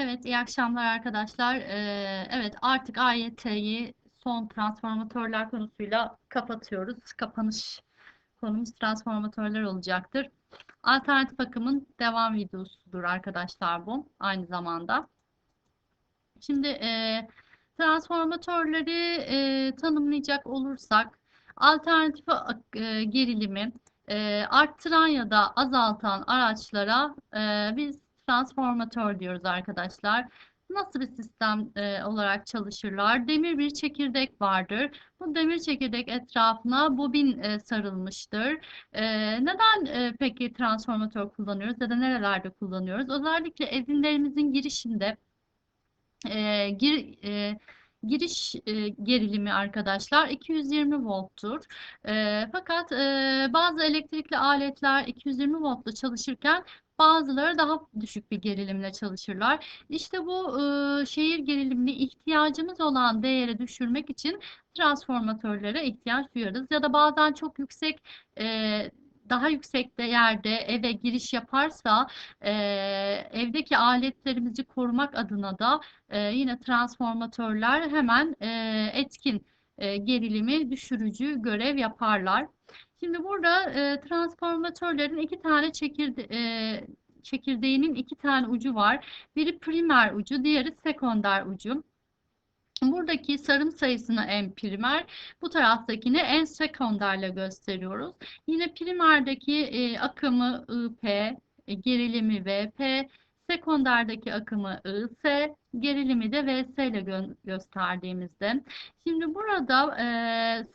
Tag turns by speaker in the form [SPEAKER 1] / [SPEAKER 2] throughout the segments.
[SPEAKER 1] Evet, iyi akşamlar arkadaşlar. Ee, evet, artık AYT'yi son transformatörler konusuyla kapatıyoruz. Kapanış konumuz transformatörler olacaktır. Alternatif akımın devam videosudur arkadaşlar bu aynı zamanda. Şimdi e, transformatörleri e, tanımlayacak olursak alternatif e, gerilimi e, arttıran ya da azaltan araçlara e, biz transformatör diyoruz arkadaşlar. Nasıl bir sistem e, olarak çalışırlar? Demir bir çekirdek vardır. Bu demir çekirdek etrafına bobin e, sarılmıştır. E, neden e, peki transformatör kullanıyoruz ya da nerelerde kullanıyoruz? Özellikle evinlerimizin girişinde e, gir, e, giriş e, gerilimi arkadaşlar 220 volttur. E, fakat e, bazı elektrikli aletler 220 voltla çalışırken Bazıları daha düşük bir gerilimle çalışırlar. İşte bu e, şehir gerilimini ihtiyacımız olan değere düşürmek için transformatörlere ihtiyaç duyarız. Ya da bazen çok yüksek e, daha yüksek yerde eve giriş yaparsa e, evdeki aletlerimizi korumak adına da e, yine transformatörler hemen e, etkin e, gerilimi düşürücü görev yaparlar. Şimdi burada e, transformatörlerin iki tane çekirde, e, çekirdeğinin iki tane ucu var. Biri primer ucu, diğeri sekonder ucu. Buradaki sarım sayısını en primer, bu taraftakini en sekonderle gösteriyoruz. Yine primerdeki e, akımı IP, e, gerilimi VP, sekonderdeki akımı IS, gerilimi de VS ile gö gösterdiğimizde. Şimdi burada e,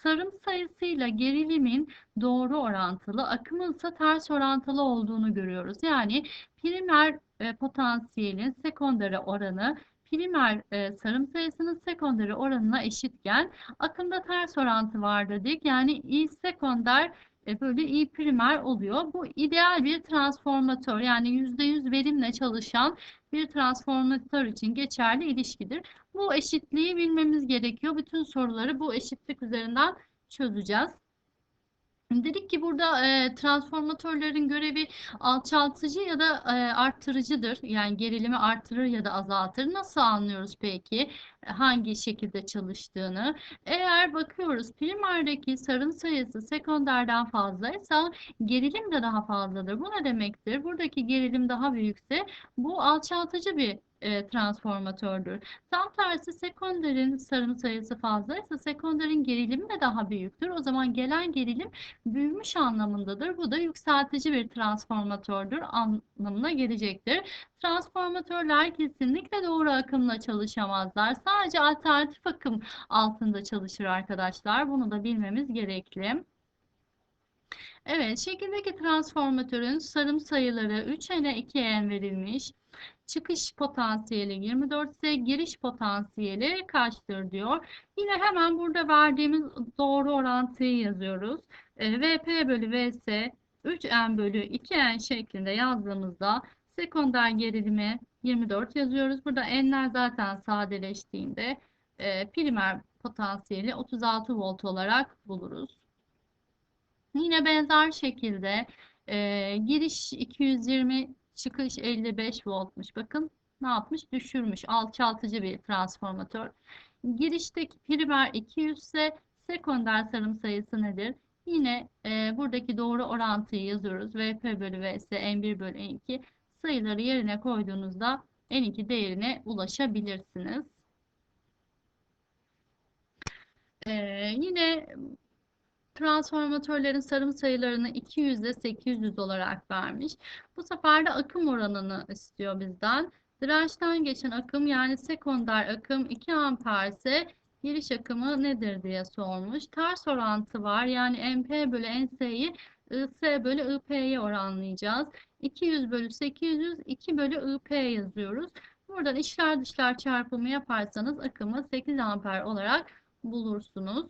[SPEAKER 1] sarım sayısıyla gerilimin doğru orantılı, akımın ise ters orantılı olduğunu görüyoruz. Yani primer e, potansiyelin sekondere oranı primer e, sarım sayısının sekonderi oranına eşitken akımda ters orantı var dedik. Yani I sekonder böyle i primer oluyor. Bu ideal bir transformatör yani %100 verimle çalışan bir transformatör için geçerli ilişkidir. Bu eşitliği bilmemiz gerekiyor. Bütün soruları bu eşitlik üzerinden çözeceğiz. Dedik ki burada e, transformatörlerin görevi alçaltıcı ya da e, arttırıcıdır. Yani gerilimi artırır ya da azaltır. Nasıl anlıyoruz peki hangi şekilde çalıştığını? Eğer bakıyoruz primerdeki sarım sayısı sekonderden fazlaysa gerilim de daha fazladır. Bu ne demektir? Buradaki gerilim daha büyükse bu alçaltıcı bir e, transformatördür. Tam tersi sekonderin sarım sayısı fazlaysa sekonderin gerilimi de daha büyüktür. O zaman gelen gerilim büyümüş anlamındadır. Bu da yükseltici bir transformatördür anlamına gelecektir. Transformatörler kesinlikle doğru akımla çalışamazlar. Sadece alternatif akım altında çalışır arkadaşlar. Bunu da bilmemiz gerekli. Evet, şekildeki transformatörün sarım sayıları 3N 2N verilmiş. Çıkış potansiyeli 24 ise giriş potansiyeli kaçtır diyor. Yine hemen burada verdiğimiz doğru orantıyı yazıyoruz. E, VP bölü VS 3N bölü 2N şeklinde yazdığımızda sekonder gerilimi 24 yazıyoruz. Burada N'ler zaten sadeleştiğinde e, primer potansiyeli 36 volt olarak buluruz. Yine benzer şekilde e, giriş 220 çıkış 55 voltmuş. Bakın ne yapmış? Düşürmüş. Alçaltıcı bir transformatör. Girişteki primer 200 ise sekonder sarım sayısı nedir? Yine e, buradaki doğru orantıyı yazıyoruz. Vp bölü Vs N1 bölü N2 sayıları yerine koyduğunuzda N2 değerine ulaşabilirsiniz. Ee, yine transformatörlerin sarım sayılarını 200 ile 800 olarak vermiş. Bu sefer de akım oranını istiyor bizden. Dirençten geçen akım yani sekonder akım 2 amper ise giriş akımı nedir diye sormuş. Ters orantı var. Yani MP bölü NS'yi IS bölü IP'ye oranlayacağız. 200 bölü 800 2 bölü IP yazıyoruz. Buradan içler dışlar çarpımı yaparsanız akımı 8 amper olarak bulursunuz.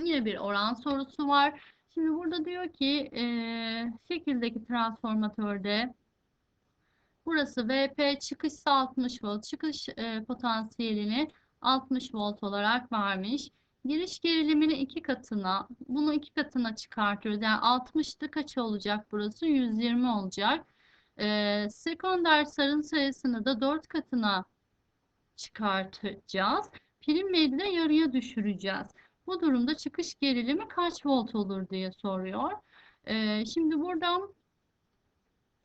[SPEAKER 1] Yine bir oran sorusu var. Şimdi burada diyor ki e, şekildeki transformatörde burası VP çıkışsa 60 volt. Çıkış e, potansiyelini 60 volt olarak vermiş. Giriş gerilimini iki katına, bunu iki katına çıkartıyoruz. Yani 60'tı kaç olacak burası? 120 olacak. Ee, sekonder sarım sayısını da 4 katına çıkartacağız. Prim de yarıya düşüreceğiz. Bu durumda çıkış gerilimi kaç volt olur diye soruyor. Ee, şimdi buradan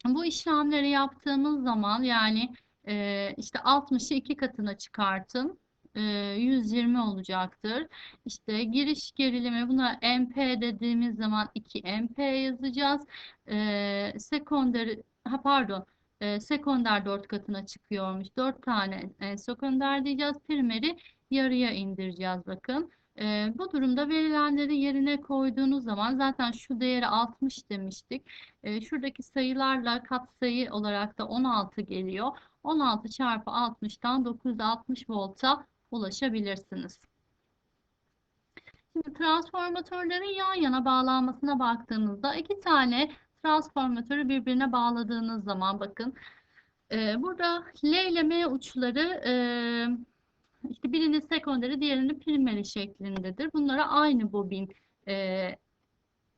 [SPEAKER 1] bu işlemleri yaptığımız zaman yani e, işte 60'ı 2 katına çıkartın. E, 120 olacaktır. İşte giriş gerilimi buna MP dediğimiz zaman 2 MP yazacağız. E, sekonder ha pardon e, sekonder 4 katına çıkıyormuş. 4 tane e, sekonder diyeceğiz. Primeri yarıya indireceğiz bakın. E, bu durumda verilenleri yerine koyduğunuz zaman zaten şu değeri 60 demiştik. E, şuradaki sayılarla katsayı olarak da 16 geliyor. 16 çarpı 60'tan 960 volta ulaşabilirsiniz. Şimdi transformatörlerin yan yana bağlanmasına baktığınızda iki tane transformatörü birbirine bağladığınız zaman bakın e, burada L ile M uçları e, işte birinin sekonderi diğerinin primeri şeklindedir. Bunlara aynı bobin e,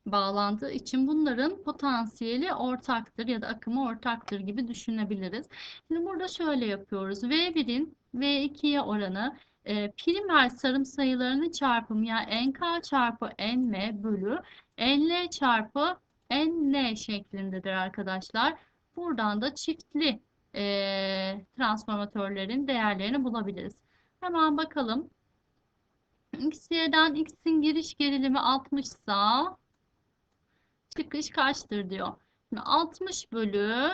[SPEAKER 1] bağlandığı için bunların potansiyeli ortaktır ya da akımı ortaktır gibi düşünebiliriz. Şimdi burada şöyle yapıyoruz. V1'in V2'ye oranı e, primer sarım sayılarının çarpımı yani NK çarpı NM bölü NL çarpı NL şeklindedir arkadaşlar. Buradan da çiftli e, transformatörlerin değerlerini bulabiliriz. Hemen bakalım. X'den X'in giriş gerilimi 60 sa çıkış kaçtır diyor. Şimdi 60 bölü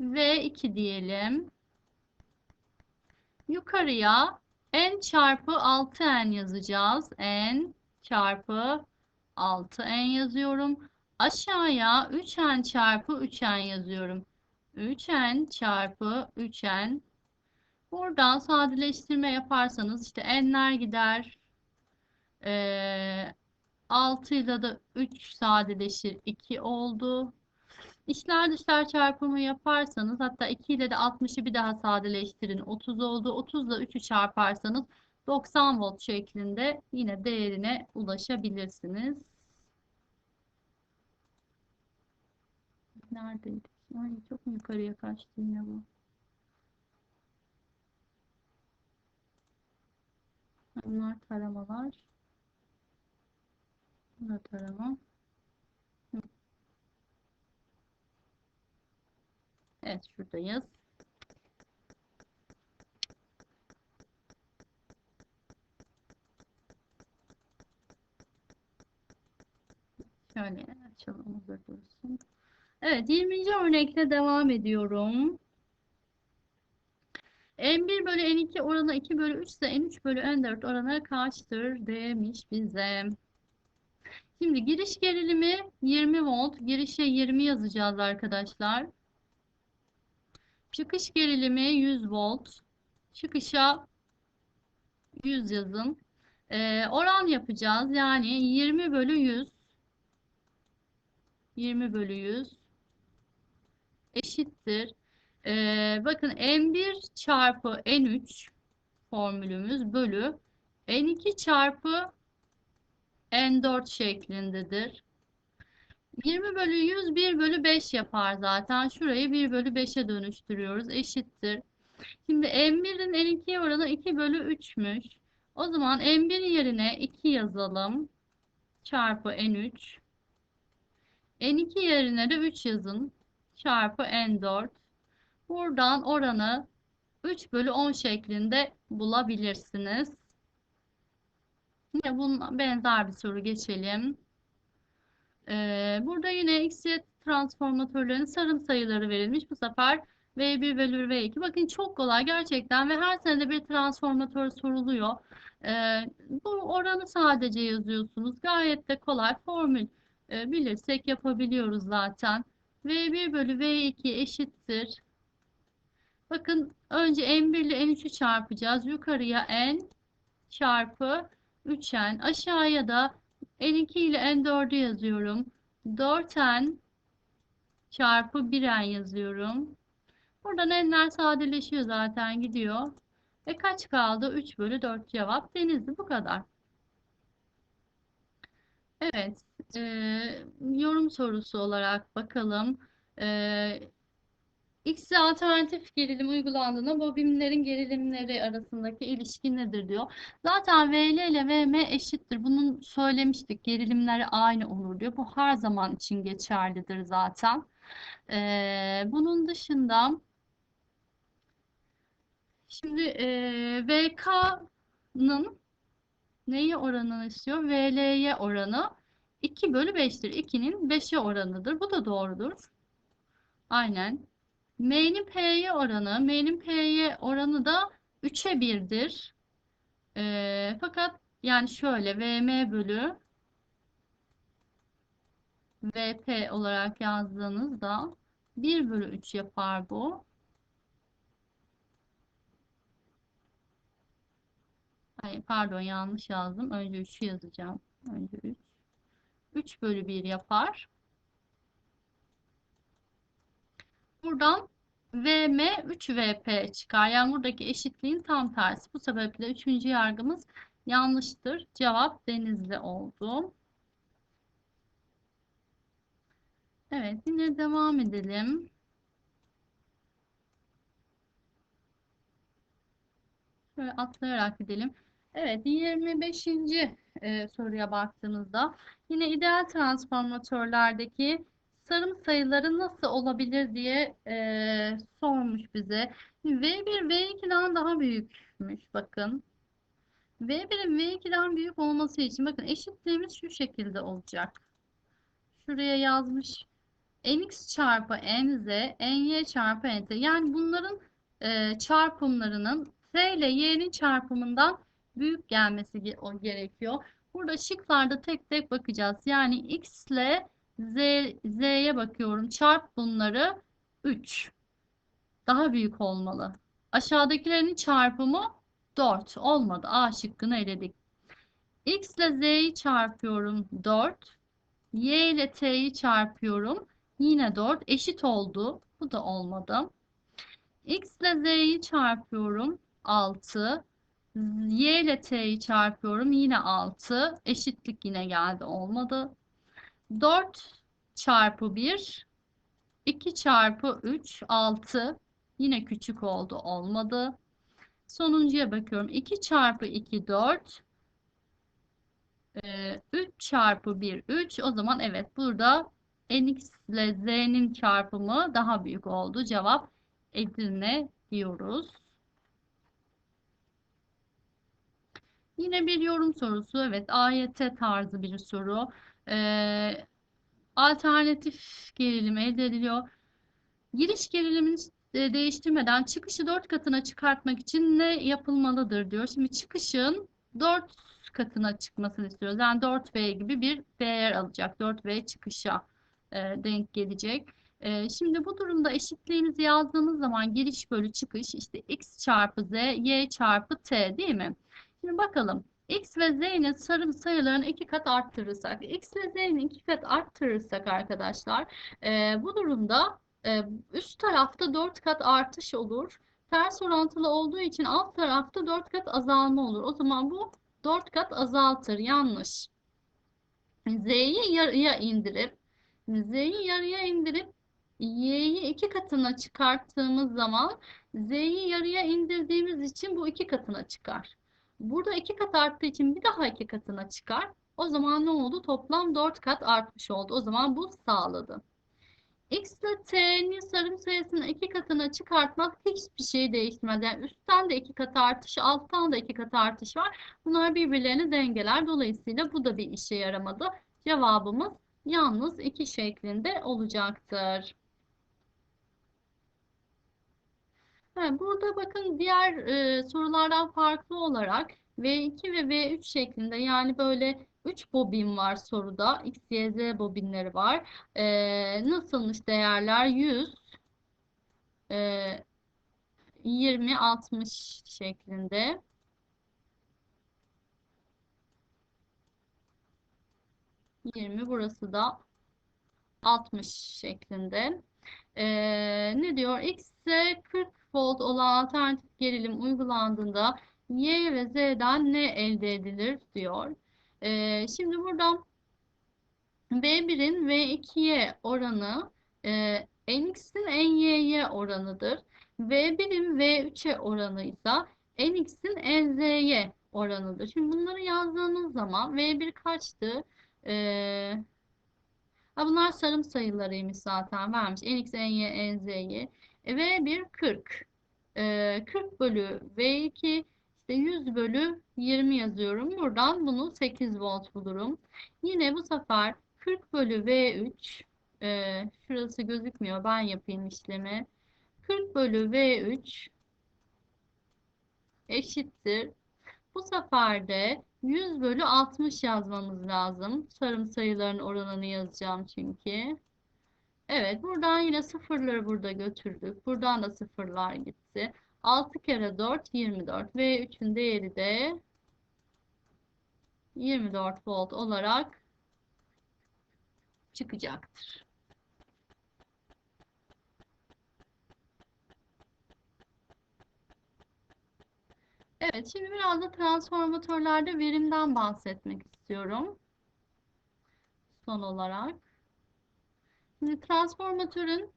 [SPEAKER 1] V2 diyelim. Yukarıya n çarpı 6n yazacağız. n çarpı 6n yazıyorum. Aşağıya 3n çarpı 3n yazıyorum. 3n çarpı 3n. Buradan sadeleştirme yaparsanız işte n'ler gider. Ee, 6 ile de 3 sadeleşir 2 oldu. İçler dışlar çarpımı yaparsanız hatta 2 ile de 60'ı bir daha sadeleştirin 30 oldu. 30 ile 3'ü çarparsanız 90 volt şeklinde yine değerine ulaşabilirsiniz. Neredeydik? Ay çok yukarıya kaçtı yine bu? Bunlar taramalar. Bunu tarama. Evet şuradayız. Şöyle açalım dursun. Evet 20. örnekle devam ediyorum. N1 bölü N2 oranı 2 bölü 3 ise N3 bölü N4 oranı kaçtır demiş bize. Şimdi giriş gerilimi 20 volt. Girişe 20 yazacağız arkadaşlar. Çıkış gerilimi 100 volt. Çıkışa 100 yazın. Ee, oran yapacağız. Yani 20 bölü 100 20 bölü 100 eşittir. Ee, bakın N1 çarpı N3 formülümüz bölü N2 çarpı N4 şeklindedir. 20 bölü 100 1 bölü 5 yapar zaten. Şurayı 1 bölü 5'e dönüştürüyoruz. Eşittir. Şimdi M1'in N2'ye oranı 2 bölü 3'müş. O zaman M1 yerine 2 yazalım. Çarpı N3. N2 yerine de 3 yazın. Çarpı N4. Buradan oranı 3 bölü 10 şeklinde bulabilirsiniz. Yine bunun benzer bir soru geçelim. Ee, burada yine XY transformatörlerin sarım sayıları verilmiş. Bu sefer V1 bölü V2. Bakın çok kolay gerçekten ve her sene bir transformatör soruluyor. Ee, bu oranı sadece yazıyorsunuz. Gayet de kolay formül e, bilirsek yapabiliyoruz zaten. V1 bölü V2 eşittir. Bakın önce N1 ile N3'ü çarpacağız. Yukarıya N çarpı 3N. Aşağıya da N2 ile N4'ü yazıyorum. 4N çarpı 1N yazıyorum. Buradan n'ler sadeleşiyor zaten gidiyor. E kaç kaldı? 3 bölü 4 cevap denizli bu kadar. Evet. E, yorum sorusu olarak bakalım. Ee, X'e alternatif gerilim uygulandığında bobinlerin gerilimleri arasındaki ilişki nedir diyor. Zaten VL ile VM eşittir. Bunun söylemiştik. Gerilimleri aynı olur diyor. Bu her zaman için geçerlidir zaten. Ee, bunun dışında şimdi e, VK'nın neye oranını istiyor? VL'ye oranı 2 bölü 5'tir. 2'nin 5'e oranıdır. Bu da doğrudur. Aynen. M'nin P'ye oranı, M'nin P'ye oranı da 3'e 1'dir. Ee, fakat yani şöyle VM bölü VP olarak yazdığınızda 1 bölü 3 yapar bu. Hayır, pardon yanlış yazdım. Önce 3'ü yazacağım. Önce 3. 3 bölü 1 yapar. Buradan VM 3VP çıkar. Yani buradaki eşitliğin tam tersi. Bu sebeple üçüncü yargımız yanlıştır. Cevap Denizli oldu. Evet yine devam edelim. Şöyle atlayarak gidelim. Evet 25. E, soruya baktığımızda yine ideal transformatörlerdeki sarım sayıları nasıl olabilir diye e, sormuş bize. V1 V2'den daha büyükmüş bakın. V1'in V2'den büyük olması için bakın eşitliğimiz şu şekilde olacak. Şuraya yazmış. Nx çarpı nz, ny çarpı nt. Yani bunların e, çarpımlarının t ile y'nin çarpımından büyük gelmesi gerekiyor. Burada şıklarda tek tek bakacağız. Yani x ile Z, Z'ye bakıyorum. Çarp bunları 3. Daha büyük olmalı. Aşağıdakilerin çarpımı 4. Olmadı. A şıkkını eledik. X ile Z'yi çarpıyorum 4. Y ile T'yi çarpıyorum. Yine 4. Eşit oldu. Bu da olmadı. X ile Z'yi çarpıyorum 6. Y ile T'yi çarpıyorum. Yine 6. Eşitlik yine geldi. Olmadı. 4 çarpı 1 2 çarpı 3 6 yine küçük oldu olmadı. Sonuncuya bakıyorum. 2 çarpı 2 4 3 çarpı 1 3 o zaman evet burada nx ile z'nin çarpımı daha büyük oldu. Cevap Edirne diyoruz. Yine bir yorum sorusu. Evet AYT tarzı bir soru. Ee, alternatif gerilim elde ediliyor. Giriş gerilimini e, değiştirmeden çıkışı 4 katına çıkartmak için ne yapılmalıdır diyor. Şimdi çıkışın 4 katına çıkmasını istiyoruz. Yani 4V gibi bir değer alacak. 4V çıkışa e, denk gelecek. E, şimdi bu durumda eşitliğimizi yazdığımız zaman giriş bölü çıkış işte x çarpı z, y çarpı t değil mi? Şimdi bakalım x ve z'nin sarım sayılarını iki kat arttırırsak, x ve z'nin iki kat arttırırsak arkadaşlar, e, bu durumda e, üst tarafta 4 kat artış olur. Ters orantılı olduğu için alt tarafta 4 kat azalma olur. O zaman bu 4 kat azaltır. Yanlış. Z'yi yarıya indirip Z'yi yarıya indirip Y'yi iki katına çıkarttığımız zaman Z'yi yarıya indirdiğimiz için bu iki katına çıkar. Burada iki kat arttığı için bir daha iki katına çıkar. O zaman ne oldu? Toplam 4 kat artmış oldu. O zaman bu sağladı. X ile T'nin sarım sayısını iki katına çıkartmak hiçbir şey değiştirmez. Yani üstten de iki kat artış, alttan da iki kat artış var. Bunlar birbirlerini dengeler. Dolayısıyla bu da bir işe yaramadı. Cevabımız yalnız iki şeklinde olacaktır. Burada bakın diğer e, sorulardan farklı olarak V2 ve V3 şeklinde yani böyle 3 bobin var soruda. X, Y, Z bobinleri var. E, nasılmış değerler? 100, e, 20, 60 şeklinde. Yirmi burası da 60 şeklinde. Ee, ne diyor? X'e 40 volt olan alternatif gerilim uygulandığında Y ve Z'den ne elde edilir diyor. Ee, şimdi buradan V1'in V2'ye oranı e, nx'in ny'ye oranıdır. V birim V3'e oranı ise nx'in nz'ye oranıdır. Şimdi bunları yazdığınız zaman V1 kaçtı? Ee, bunlar sarım sayılarıymış zaten vermiş. nx, ny, nz'yi. E, V1 40. Ee, 40 bölü V2 işte 100 bölü 20 yazıyorum. Buradan bunu 8 volt bulurum. Yine bu sefer 40 bölü V3 e, şurası gözükmüyor. Ben yapayım işlemi. 40 bölü V3 eşittir. Bu sefer de 100 bölü 60 yazmamız lazım. Sarım sayıların oranını yazacağım çünkü. Evet buradan yine sıfırları burada götürdük. Buradan da sıfırlar gitti. 6 kere 4 24 ve 3'ün değeri de 24 volt olarak çıkacaktır. Evet, şimdi biraz da transformatörlerde verimden bahsetmek istiyorum. Son olarak. Şimdi transformatörün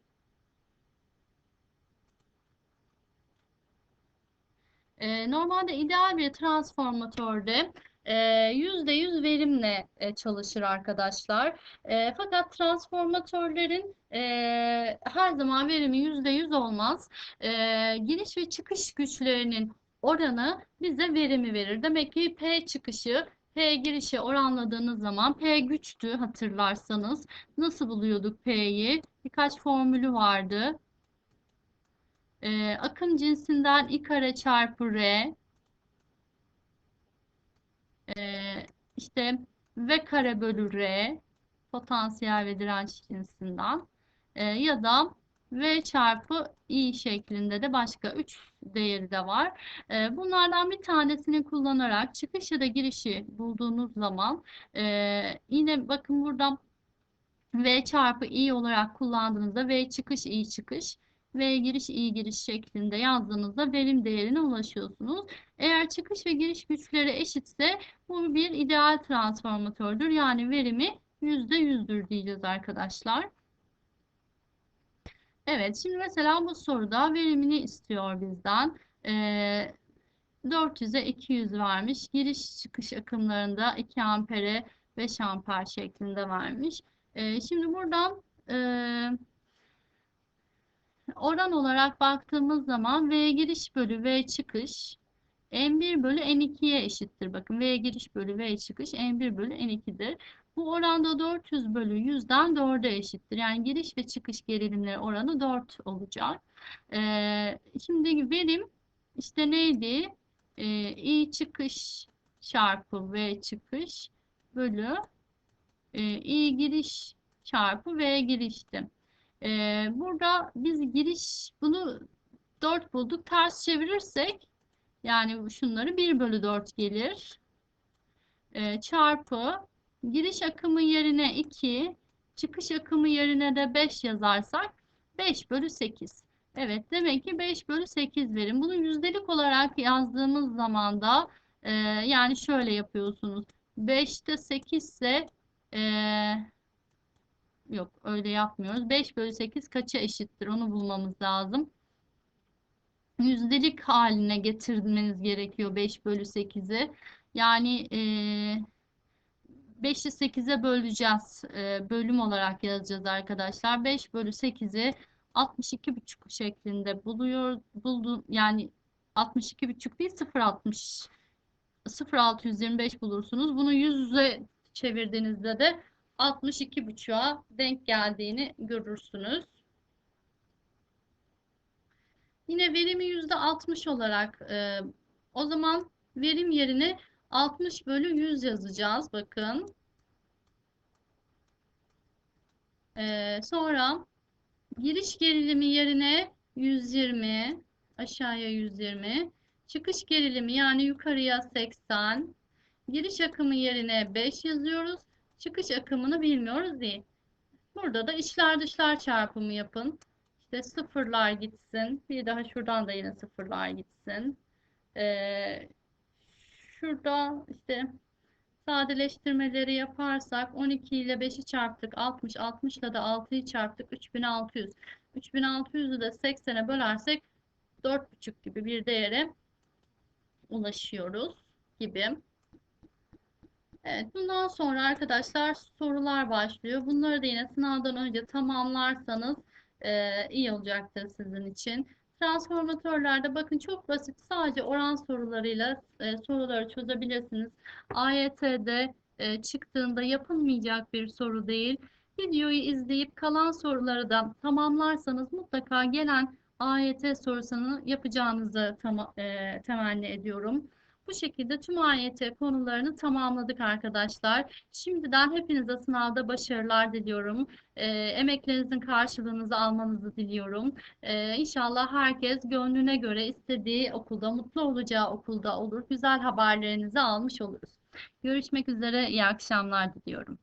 [SPEAKER 1] e, normalde ideal bir transformatörde %100 verimle e, çalışır arkadaşlar. E, fakat transformatörlerin e, her zaman verimi %100 olmaz. Giriş ve çıkış güçlerinin oranı bize verimi verir. Demek ki P çıkışı P girişe oranladığınız zaman P güçtü hatırlarsanız. Nasıl buluyorduk P'yi? Birkaç formülü vardı. Ee, akım cinsinden I kare çarpı R. Ee, işte V kare bölü R. Potansiyel ve direnç cinsinden. Ee, ya da V çarpı I şeklinde de başka 3 değeri de var. Ee, bunlardan bir tanesini kullanarak çıkış ya da girişi bulduğunuz zaman e, yine bakın burada V çarpı I olarak kullandığınızda V çıkış I çıkış V giriş I giriş şeklinde yazdığınızda verim değerine ulaşıyorsunuz. Eğer çıkış ve giriş güçleri eşitse bu bir ideal transformatördür. Yani verimi %100'dür diyeceğiz arkadaşlar. Evet, şimdi mesela bu soruda verimini istiyor bizden. Ee, 400'e 200 vermiş. Giriş çıkış akımlarında 2 ampere 5 amper şeklinde vermiş. Ee, şimdi buradan e, oran olarak baktığımız zaman V giriş bölü V çıkış N1 bölü N2'ye eşittir. Bakın V giriş bölü V çıkış N1 bölü N2'dir. Bu oranda 400 bölü 100'den 4'e eşittir. Yani giriş ve çıkış gerilimleri oranı 4 olacak. Ee, şimdi verim işte neydi? Ee, I çıkış çarpı V çıkış bölü e, I giriş çarpı V girişti. Ee, burada biz giriş bunu 4 bulduk. Ters çevirirsek yani şunları 1 bölü 4 gelir. Ee, çarpı Giriş akımı yerine 2, çıkış akımı yerine de 5 yazarsak 5 bölü 8. Evet demek ki 5 bölü 8 verim. Bunu yüzdelik olarak yazdığımız zaman da e, yani şöyle yapıyorsunuz. 5'te 8 ise e, yok öyle yapmıyoruz. 5 bölü 8 kaça eşittir onu bulmamız lazım. Yüzdelik haline getirmeniz gerekiyor 5 bölü 8'i. Yani e, 5'i 8'e böleceğiz. E, bölüm olarak yazacağız arkadaşlar. 5 bölü 8'i 62,5 şeklinde buluyor. Buldu, yani 62,5 değil 0,60 0,625 bulursunuz. Bunu 100'e çevirdiğinizde de 62,5'a denk geldiğini görürsünüz. Yine verimi %60 olarak e, o zaman verim yerine 60 bölü 100 yazacağız. Bakın. Ee, sonra giriş gerilimi yerine 120 aşağıya 120 çıkış gerilimi yani yukarıya 80 giriş akımı yerine 5 yazıyoruz. Çıkış akımını bilmiyoruz değil. Burada da içler dışlar çarpımı yapın. İşte sıfırlar gitsin. Bir daha şuradan da yine sıfırlar gitsin. Ee, şurada işte sadeleştirmeleri yaparsak 12 ile 5'i çarptık 60, 60 ile de 6'yı çarptık 3600. 3600'ü de 80'e bölersek 4,5 gibi bir değere ulaşıyoruz gibi. Evet, bundan sonra arkadaşlar sorular başlıyor. Bunları da yine sınavdan önce tamamlarsanız e, iyi olacaktır sizin için. Transformatörlerde bakın çok basit sadece oran sorularıyla e, soruları çözebilirsiniz. AYT'de e, çıktığında yapılmayacak bir soru değil. Videoyu izleyip kalan soruları da tamamlarsanız mutlaka gelen AYT sorusunu yapacağınızı tam, e, temenni ediyorum. Bu şekilde tüm AYT konularını tamamladık arkadaşlar. Şimdiden hepinize sınavda başarılar diliyorum. E, emeklerinizin karşılığınızı almanızı diliyorum. E, inşallah herkes gönlüne göre istediği okulda, mutlu olacağı okulda olur. Güzel haberlerinizi almış oluruz. Görüşmek üzere, iyi akşamlar diliyorum.